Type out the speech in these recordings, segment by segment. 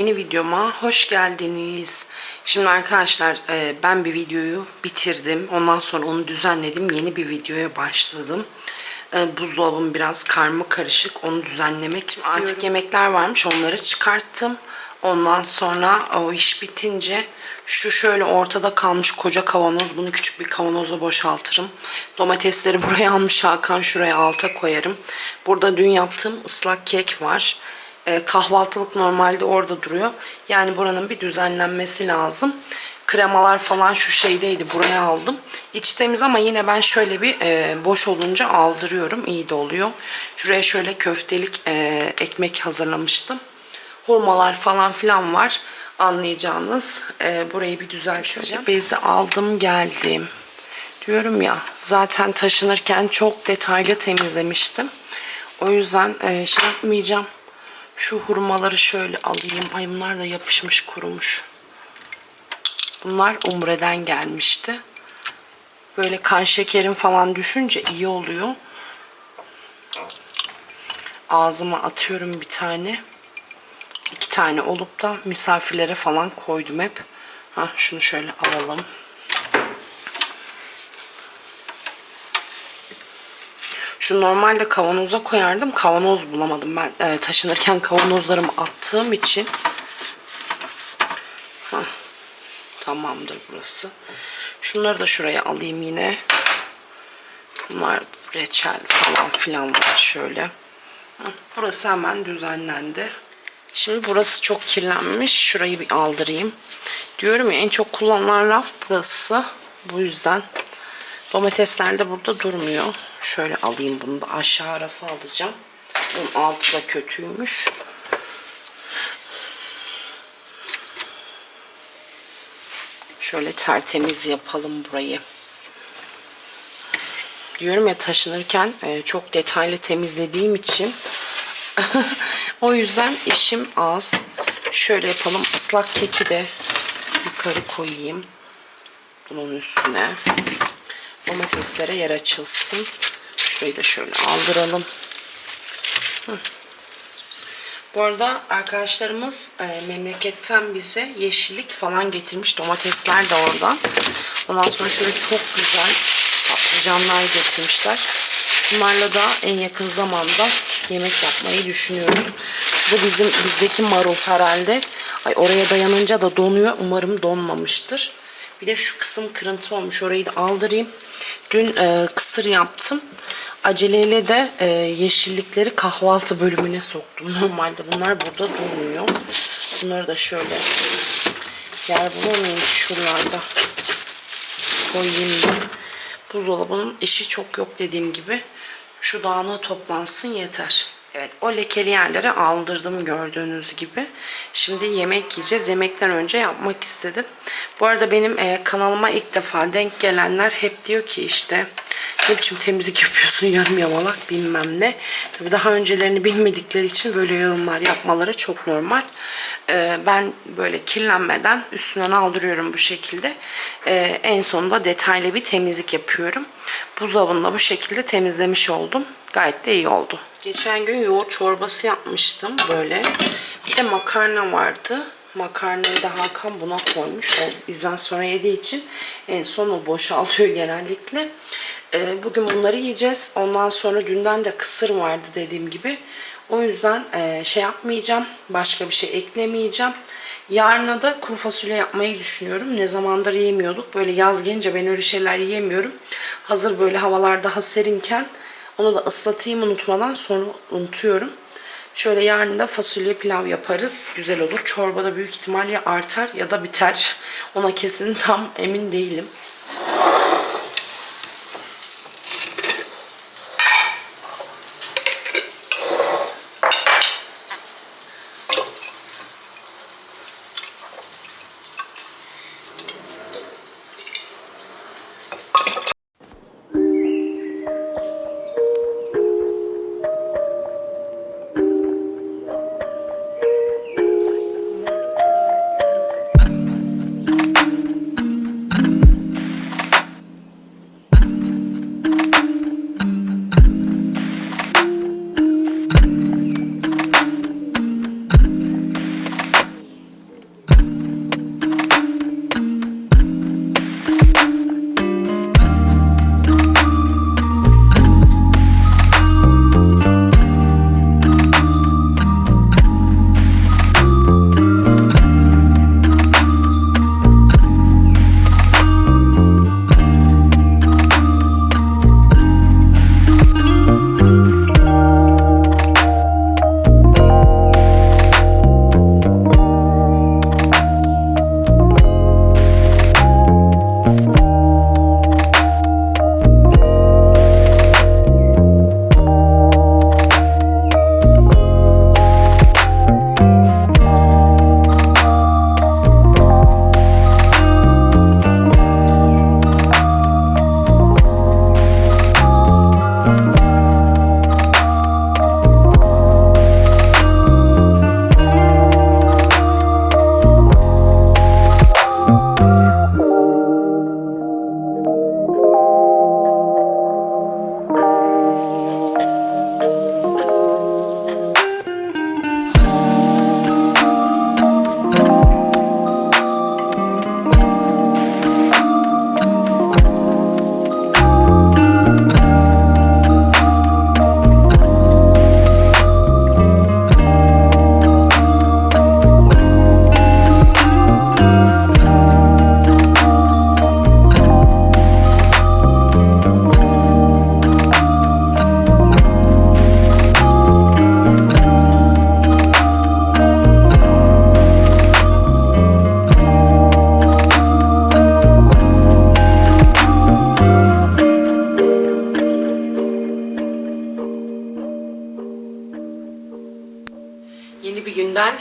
Yeni videoma hoş geldiniz. Şimdi arkadaşlar e, ben bir videoyu bitirdim. Ondan sonra onu düzenledim. Yeni bir videoya başladım. E, Buzdolabım biraz karma karışık. Onu düzenlemek istiyorum. Artık yemekler varmış. Onları çıkarttım. Ondan sonra o iş bitince şu şöyle ortada kalmış koca kavanoz. Bunu küçük bir kavanoza boşaltırım. Domatesleri buraya almış Hakan. Şuraya alta koyarım. Burada dün yaptığım ıslak kek var. E, kahvaltılık normalde orada duruyor. Yani buranın bir düzenlenmesi lazım. Kremalar falan şu şeydeydi. Buraya aldım. İç temiz ama yine ben şöyle bir e, boş olunca aldırıyorum. İyi de oluyor. Şuraya şöyle köftelik e, ekmek hazırlamıştım. Hurmalar falan filan var. Anlayacağınız. E, burayı bir düzelteceğim. Bezi aldım geldim. Diyorum ya zaten taşınırken çok detaylı temizlemiştim. O yüzden e, şey yapmayacağım. Şu hurmaları şöyle alayım. Ay bunlar da yapışmış kurumuş. Bunlar Umre'den gelmişti. Böyle kan şekerim falan düşünce iyi oluyor. Ağzıma atıyorum bir tane. İki tane olup da misafirlere falan koydum hep. Ha, şunu şöyle alalım. Şu normalde kavanoza koyardım. Kavanoz bulamadım ben. E, taşınırken kavanozlarımı attığım için. Hah, tamamdır burası. Şunları da şuraya alayım yine. Bunlar reçel falan filan var şöyle. Hah, burası hemen düzenlendi. Şimdi burası çok kirlenmiş. Şurayı bir aldırayım. Diyorum ya en çok kullanılan raf burası. Bu yüzden Domatesler de burada durmuyor. Şöyle alayım bunu da aşağı rafa alacağım. Bunun altı da kötüymüş. Şöyle tertemiz yapalım burayı. Diyorum ya taşınırken e, çok detaylı temizlediğim için o yüzden işim az. Şöyle yapalım. Islak keki de yukarı koyayım. Bunun üstüne domateslere yer açılsın. Şurayı da şöyle aldıralım. Hı. Bu arada arkadaşlarımız e, memleketten bize yeşillik falan getirmiş. Domatesler de oradan. Ondan sonra şöyle çok güzel patlıcanlar getirmişler. Bunlarla da en yakın zamanda yemek yapmayı düşünüyorum. Şurada bizim bizdeki marul herhalde. Ay oraya dayanınca da donuyor. Umarım donmamıştır. Bir de şu kısım kırıntı olmuş. Orayı da aldırayım. Dün e, kısır yaptım. Aceleyle de e, yeşillikleri kahvaltı bölümüne soktum. Normalde bunlar burada durmuyor. Bunları da şöyle yer bulamayayım ki şuralarda koyayım da. Buzdolabının işi çok yok dediğim gibi. Şu dağınığı toplansın yeter. Evet o lekeli yerlere aldırdım gördüğünüz gibi. Şimdi yemek yiyeceğiz. Yemekten önce yapmak istedim. Bu arada benim e, kanalıma ilk defa denk gelenler hep diyor ki işte ne biçim temizlik yapıyorsun yarım yamalak bilmem ne. Tabii daha öncelerini bilmedikleri için böyle yorumlar yapmaları çok normal. E, ben böyle kirlenmeden üstünden aldırıyorum bu şekilde. E, en sonunda detaylı bir temizlik yapıyorum. Buzdolabını da bu şekilde temizlemiş oldum. Gayet de iyi oldu. Geçen gün yoğurt çorbası yapmıştım böyle. Bir de makarna vardı. Makarnayı da Hakan buna koymuş. O bizden sonra yediği için en son boşaltıyor genellikle. Ee, bugün bunları yiyeceğiz. Ondan sonra dünden de kısır vardı dediğim gibi. O yüzden e, şey yapmayacağım. Başka bir şey eklemeyeceğim. Yarına da kuru fasulye yapmayı düşünüyorum. Ne zamandır yemiyorduk. Böyle yaz gelince ben öyle şeyler yiyemiyorum. Hazır böyle havalar daha serinken onu da ıslatayım unutmadan sonra unutuyorum. Şöyle yarın da fasulye pilav yaparız. Güzel olur. Çorba da büyük ihtimal ya artar ya da biter. Ona kesin tam emin değilim.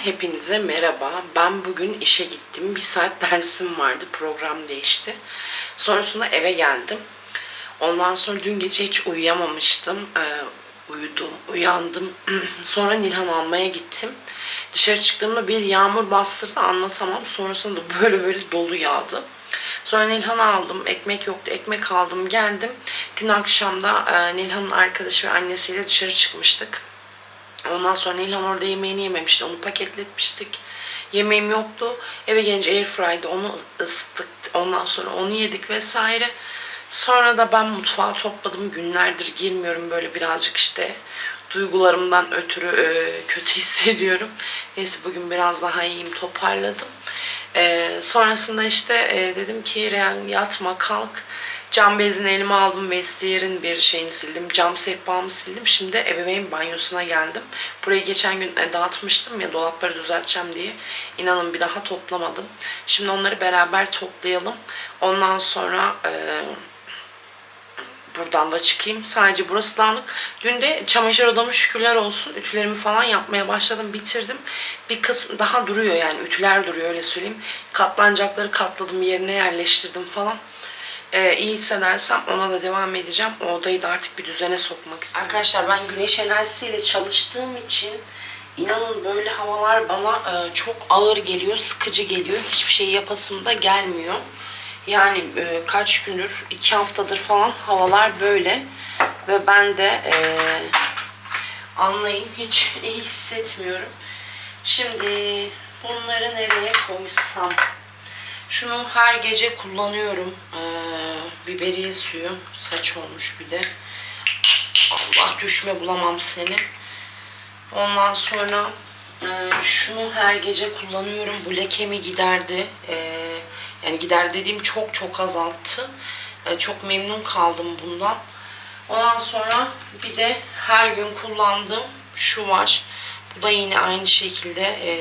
Hepinize merhaba. Ben bugün işe gittim. Bir saat dersim vardı. Program değişti. Sonrasında eve geldim. Ondan sonra dün gece hiç uyuyamamıştım. Ee, uyudum, uyandım. sonra Nilhan almaya gittim. Dışarı çıktığımda bir yağmur bastırdı anlatamam. Sonrasında böyle böyle dolu yağdı. Sonra Nilhan'ı aldım. Ekmek yoktu. Ekmek aldım. Geldim. Dün akşam da e, Nilhan'ın arkadaşı ve annesiyle dışarı çıkmıştık. Ondan sonra Nilhan orada yemeğini yememişti. Onu paketletmiştik. Yemeğim yoktu. Eve gelince airfry'de onu ısıttık. Ondan sonra onu yedik vesaire. Sonra da ben mutfağı topladım. Günlerdir girmiyorum böyle birazcık işte duygularımdan ötürü e, kötü hissediyorum. Neyse bugün biraz daha iyiyim toparladım. E, sonrasında işte e, dedim ki Reyhan yatma kalk. Cam bezini elime aldım. Vestiyer'in bir şeyini sildim. Cam sehpamı sildim. Şimdi ebeveyn banyosuna geldim. Burayı geçen gün e, dağıtmıştım ya dolapları düzelteceğim diye. İnanın bir daha toplamadım. Şimdi onları beraber toplayalım. Ondan sonra e, buradan da çıkayım. Sadece burası dağınık. Dün de çamaşır odamı şükürler olsun. Ütülerimi falan yapmaya başladım. Bitirdim. Bir kısım daha duruyor yani. Ütüler duruyor öyle söyleyeyim. Katlanacakları katladım. Yerine yerleştirdim falan. Ee, iyi hissedersem ona da devam edeceğim. O odayı da artık bir düzene sokmak istiyorum. Arkadaşlar ben güneş enerjisiyle çalıştığım için inanın böyle havalar bana e, çok ağır geliyor, sıkıcı geliyor. Hiçbir şey yapasım da gelmiyor. Yani e, kaç gündür, iki haftadır falan havalar böyle. Ve ben de e, anlayın hiç iyi hissetmiyorum. Şimdi bunları nereye koysam? Şunu her gece kullanıyorum. Ee, biberiye suyu. Saç olmuş bir de. Allah düşme bulamam seni. Ondan sonra e, şunu her gece kullanıyorum. Bu lekemi giderdi. Ee, yani gider dediğim çok çok azalttı. Ee, çok memnun kaldım bundan. Ondan sonra bir de her gün kullandığım şu var. Bu da yine aynı şekilde e,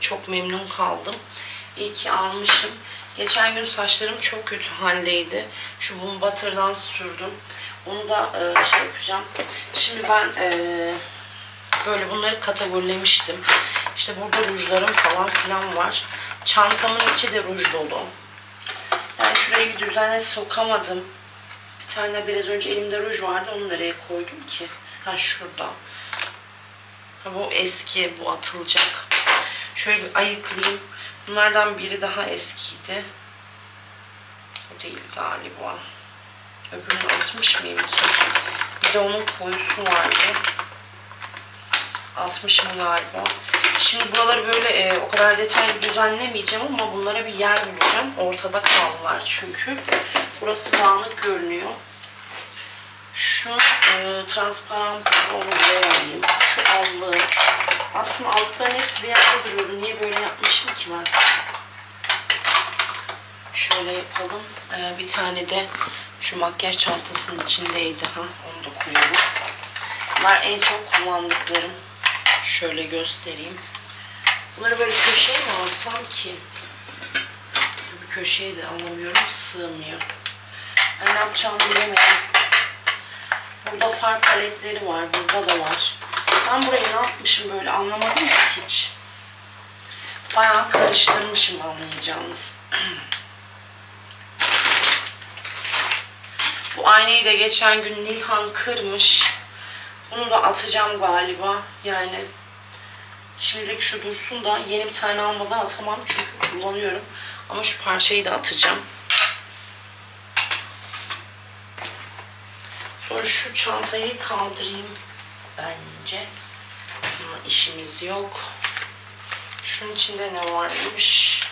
çok memnun kaldım. İyi ki almışım. Geçen gün saçlarım çok kötü haldeydi. Şu Boom Butter'dan sürdüm. Onu da e, şey yapacağım. Şimdi ben e, böyle bunları kategorilemiştim. İşte burada rujlarım falan filan var. Çantamın içi de ruj dolu. Yani şurayı bir düzene sokamadım. Bir tane biraz önce elimde ruj vardı. Onu nereye koydum ki? Ha şurada. Ha, bu eski, bu atılacak. Şöyle bir ayıklayayım. Bunlardan biri daha eskiydi. Bu değil galiba. Öbürünü atmış mıyım ki? Bir de onun koyusu vardı. Atmışım galiba. Şimdi buraları böyle e, o kadar detaylı düzenlemeyeceğim ama bunlara bir yer bulacağım. Ortada kaldılar çünkü. Burası dağınık görünüyor. Şu e, transparan buraya alayım. Şu allığı. Aslında allıkların hepsi bir yerde duruyordu. Niye böyle yapmışım ki ben? Şöyle yapalım. Ee, bir tane de şu makyaj çantasının içindeydi. Ha, onu da koyalım. Bunlar en çok kullandıklarım. Şöyle göstereyim. Bunları böyle köşeye mi alsam ki? Bir köşeye de alamıyorum. Sığmıyor. Ben ne yapacağımı bilemedim. Burada far paletleri var. Burada da var. Ben burayı ne yapmışım böyle anlamadım ki hiç. Bayağı karıştırmışım anlayacağınız. Bu aynayı da geçen gün Nilhan kırmış. Bunu da atacağım galiba. Yani şimdilik şu dursun da yeni bir tane almadan atamam çünkü kullanıyorum. Ama şu parçayı da atacağım. Sonra şu çantayı kaldırayım bence. Ama işimiz yok. Şunun içinde ne varmış?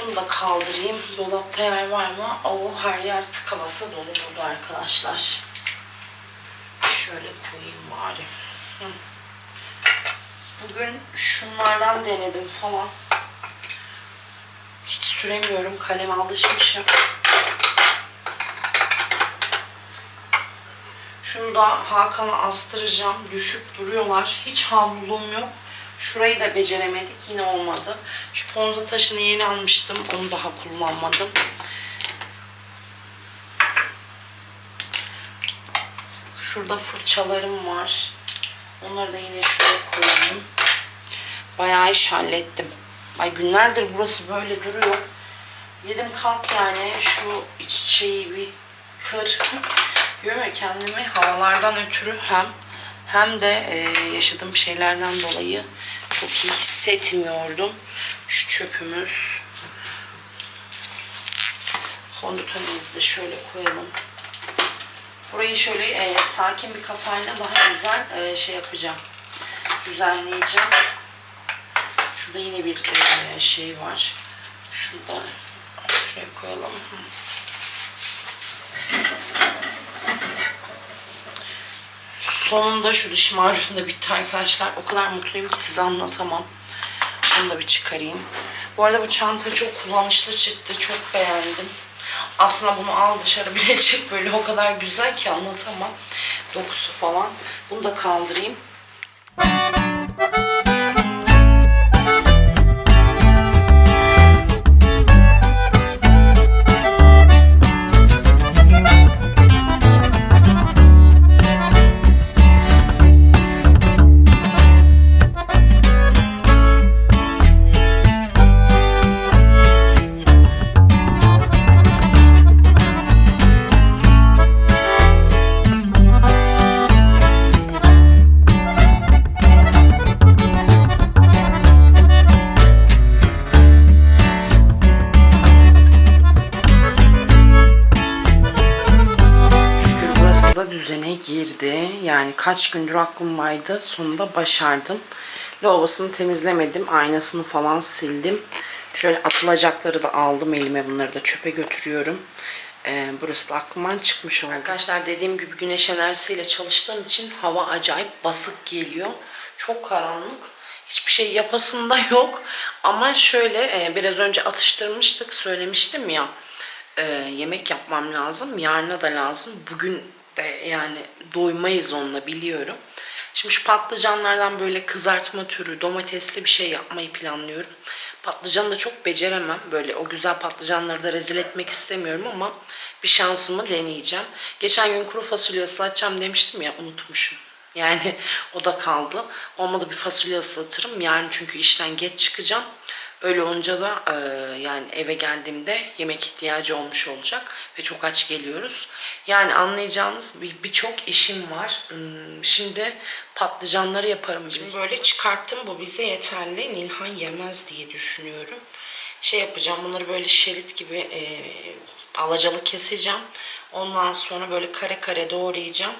Bunu da kaldırayım. Dolapta yer var mı? O her yer tıka basa dolu burada arkadaşlar. Şöyle koyayım bari. Bugün şunlardan denedim falan. Hiç süremiyorum. Kaleme alışmışım. Şunu da Hakan'a astıracağım. Düşüp duruyorlar. Hiç havluluğum yok. Şurayı da beceremedik. Yine olmadı. Şu ponza taşını yeni almıştım. Onu daha kullanmadım. Şurada fırçalarım var. Onları da yine şuraya koyayım. Bayağı iş hallettim. Ay günlerdir burası böyle duruyor. Yedim kalk yani şu şeyi bir kır. Diyorum ya kendimi havalardan ötürü hem hem de e, yaşadığım şeylerden dolayı çok iyi hissetmiyordum. Şu çöpümüz. Fondötenimizi şöyle koyalım. Burayı şöyle e, sakin bir kafayla daha güzel e, şey yapacağım. Düzenleyeceğim. Şurada yine bir e, şey var. Şurada şuraya koyalım. Hı. Sonunda şu diş macunu da bitti arkadaşlar. O kadar mutluyum ki size anlatamam. Onu da bir çıkarayım. Bu arada bu çanta çok kullanışlı çıktı. Çok beğendim. Aslında bunu al dışarı bile çık böyle o kadar güzel ki anlatamam. Dokusu falan. Bunu da kaldırayım. Yani kaç gündür aklımdaydı. Sonunda başardım. Lavabosunu temizlemedim. Aynasını falan sildim. Şöyle atılacakları da aldım elime. Bunları da çöpe götürüyorum. Ee, burası da aklımdan çıkmış oldu. Arkadaşlar dediğim gibi güneş enerjisiyle çalıştığım için hava acayip basık geliyor. Çok karanlık. Hiçbir şey yapasım da yok. Ama şöyle e, biraz önce atıştırmıştık. Söylemiştim ya e, yemek yapmam lazım. Yarına da lazım. Bugün de yani doymayız onunla biliyorum. Şimdi şu patlıcanlardan böyle kızartma türü domatesli bir şey yapmayı planlıyorum. Patlıcanı da çok beceremem. Böyle o güzel patlıcanları da rezil etmek istemiyorum ama bir şansımı deneyeceğim. Geçen gün kuru fasulye ıslatacağım demiştim ya unutmuşum. Yani o da kaldı. Olmadı bir fasulye ıslatırım. Yarın çünkü işten geç çıkacağım. Öyle olunca da e, yani eve geldiğimde yemek ihtiyacı olmuş olacak ve çok aç geliyoruz. Yani anlayacağınız bir- birçok işim var. Hmm, Şimdi patlıcanları yaparım. Şimdi böyle çıkarttım bu bize yeterli. Nilhan yemez diye düşünüyorum. Şey yapacağım bunları böyle şerit gibi e, alacalı keseceğim. Ondan sonra böyle kare kare doğrayacağım.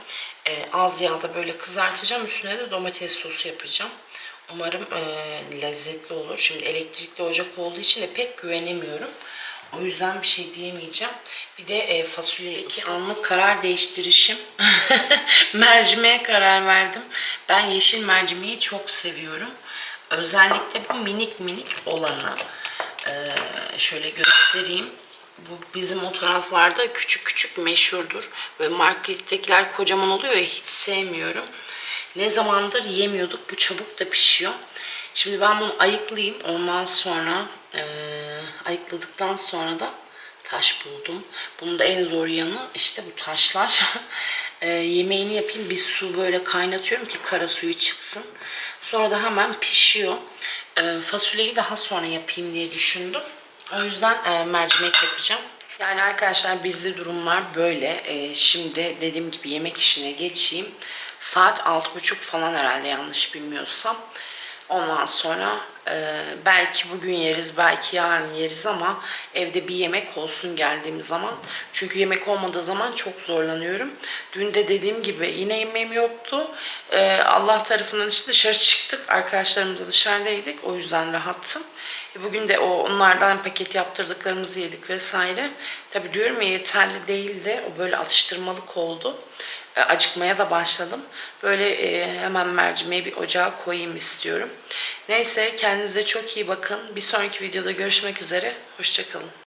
E, az yağda böyle kızartacağım. Üstüne de domates sosu yapacağım. Umarım e, lezzetli olur. Şimdi elektrikli ocak olduğu için de pek güvenemiyorum. O yüzden bir şey diyemeyeceğim. Bir de e, fasulye anlık karar değiştirişim. Mercimeğe karar verdim. Ben yeşil mercimeği çok seviyorum. Özellikle bu minik minik olanı. E, şöyle göstereyim. Bu bizim o taraflarda küçük küçük meşhurdur. Böyle markettekiler kocaman oluyor ya hiç sevmiyorum. Ne zamandır yemiyorduk. Bu çabuk da pişiyor. Şimdi ben bunu ayıklayayım. Ondan sonra eee, ayıkladıktan sonra da taş buldum. Bunun da en zor yanı işte bu taşlar. Eee, yemeğini yapayım. Bir su böyle kaynatıyorum ki kara suyu çıksın. Sonra da hemen pişiyor. Eee, fasulyeyi daha sonra yapayım diye düşündüm. O yüzden eee, mercimek yapacağım. Yani arkadaşlar bizde durumlar böyle. Eee, şimdi dediğim gibi yemek işine geçeyim. Saat altı buçuk falan herhalde yanlış bilmiyorsam. Ondan sonra e, belki bugün yeriz, belki yarın yeriz ama evde bir yemek olsun geldiğim zaman. Çünkü yemek olmadığı zaman çok zorlanıyorum. Dün de dediğim gibi yine yemeğim yoktu. E, Allah tarafından işte dışarı çıktık. Arkadaşlarımızla dışarıdaydık. O yüzden rahattım. E, bugün de o onlardan paket yaptırdıklarımızı yedik vesaire. Tabii diyorum ya yeterli değildi. O böyle atıştırmalık oldu. E, acıkmaya da başladım. Böyle e, hemen mercimeği bir ocağa koyayım istiyorum. Neyse kendinize çok iyi bakın. Bir sonraki videoda görüşmek üzere. Hoşçakalın.